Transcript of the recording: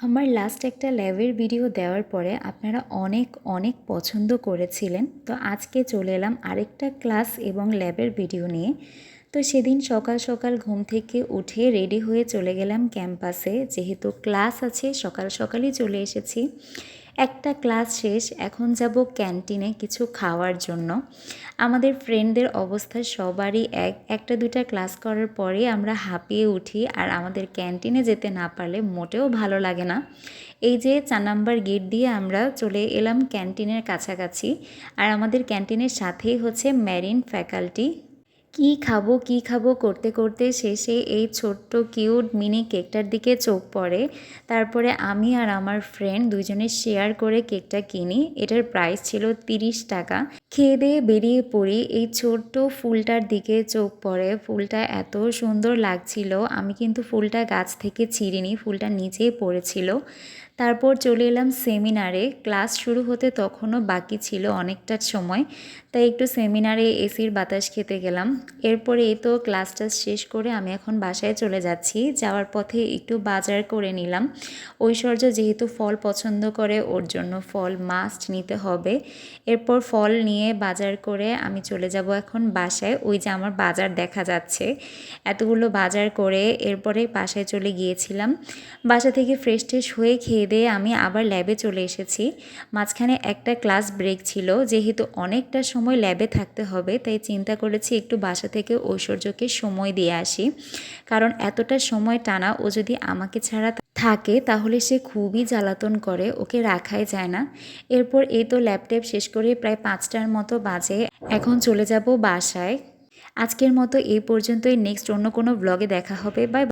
আমার লাস্ট একটা ল্যাবের ভিডিও দেওয়ার পরে আপনারা অনেক অনেক পছন্দ করেছিলেন। তো আজকে চলে এলাম আরেকটা ক্লাস এবং ল্যাবের ভিডিও নিয়ে। তো সেদিন সকাল সকাল ঘুম থেকে উঠে রেডি হয়ে চলে গেলাম ক্যাম্পাসে যেহেতু ক্লাস আছে, সকাল, সকালই চলে এসেছি। একটা ক্লাস শেষ, এখন যাব ক্যান্টিনে কিছু খাওয়ার জন্য। আমাদের ফ্রেন্ডদের অবস্থা সবারই এক, একটা দুটা ক্লাস করার পরে আমরা হাঁপিয়ে উঠি আর আমাদের ক্যান্টিনে যেতে না পারলে মোটেও ভালো লাগে না। এই যে চার নাম্বার গেট দিয়ে আমরা চলে এলাম ক্যান্টিনের কাছাকাছি আর আমাদের ক্যান্টিনের সাথেই হচ্ছে ম্যারিন ফ্যাকাল্টি। কি খাব কি খাব করতে করতে শেষে এই ছোট্ট কিউট মিনি কেকটার দিকে চোখ পড়ে। তারপরে আমি আর আমার ফ্রেন্ড দুজনে শেয়ার করে কেকটা কিনি। এটার প্রাইস ছিল তিরিশ টাকা। খেয়ে দিয়ে বেরিয়ে পড়ি, এই ছোট্ট ফুলটার দিকে চোখ পড়ে। ফুলটা এত সুন্দর লাগছিল। আমি কিন্তু ফুলটা গাছ থেকে ছিঁড়িনি, ফুলটা নিচেই পড়েছিল। তারপর চলে এলাম সেমিনারে। ক্লাস শুরু হতে তখনও বাকি ছিল অনেকটা সময়, তাই একটু সেমিনারে এসির বাতাস খেতে গেলাম। এরপরে এই তো ক্লাসটা শেষ করে আমি এখন বাসায় চলে যাচ্ছি। যাওয়ার পথে একটু বাজার করে নিলাম। ঐশ্বর্য যেহেতু ফল পছন্দ করে, ওর জন্য ফল মাস্ট নিতে হবে। এরপর ফল নিয়ে বাজার করে আমি চলে যাব এখন বাসায়। ওই যে আমার বাজার দেখা যাচ্ছে। এতগুলো বাজার করে এরপরে বাসায় চলে গিয়েছিলাম। বাসা থেকে ফ্রেশ ট্রেশ হয়ে খেয়ে দিয়ে আমি আবার ল্যাবে চলে এসেছি। মাঝখানে একটা ক্লাস ব্রেক ছিল, যেহেতু অনেকটা সময় ল্যাবে থাকতে হবে, তাই চিন্তা করেছি একটু বাসা থেকে ঐশ্বর্যকে সময় দিয়ে আসি। কারণ এতটা সময় টানা ও যদি আমাকে ছাড়া থাকে, তাহলে সে খুবই জ্বালাতন করে, ওকে রাখাই যায় না। এরপর এই তো ল্যাপটপ শেষ করে প্রায় পাঁচটার মতো বাজে, এখন চলে যাব বাসায়। আজকের মতো এই পর্যন্তই নেক্সট অন্য কোনো ব্লগে দেখা হবে বাই